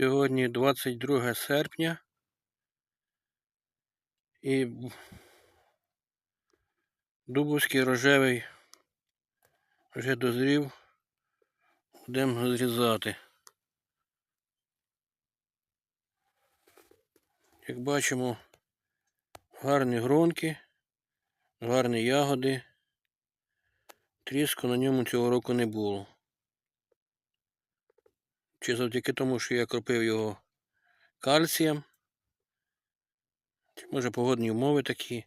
Сьогодні 22 серпня. І дубовський рожевий вже дозрів. Будемо зрізати. Як бачимо, гарні гронки, гарні ягоди. Тріску на ньому цього року не було. Чи завдяки тому, що я кропив його кальцієм. Чи може погодні умови такі.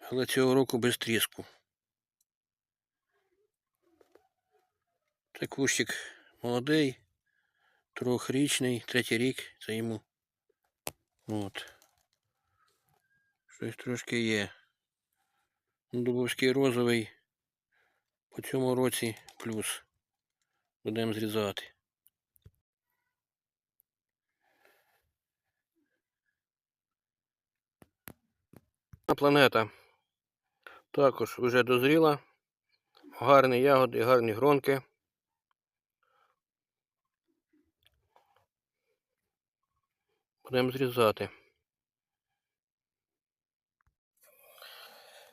Але цього року без тріску. Це кущик молодий, трьохрічний, третій рік, це йому. От. Щось трошки є. Дубовський розовий по цьому році плюс. Будемо зрізати. Планета також вже дозріла. Гарні ягоди, гарні гронки. Будемо зрізати.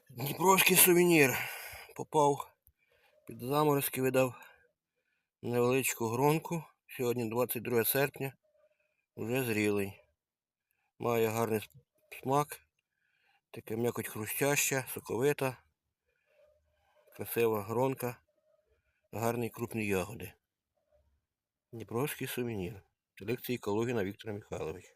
Дніпровський сувенір попав під заморозки, видав невеличку гронку. Сьогодні 22 серпня. Вже зрілий. Має гарний смак. Таке м'якоть хрустяща, соковита, красива гронка, гарні крупні ягоди. Дніпровський сувенір. Селекції Калугіна Віктора Михайловича.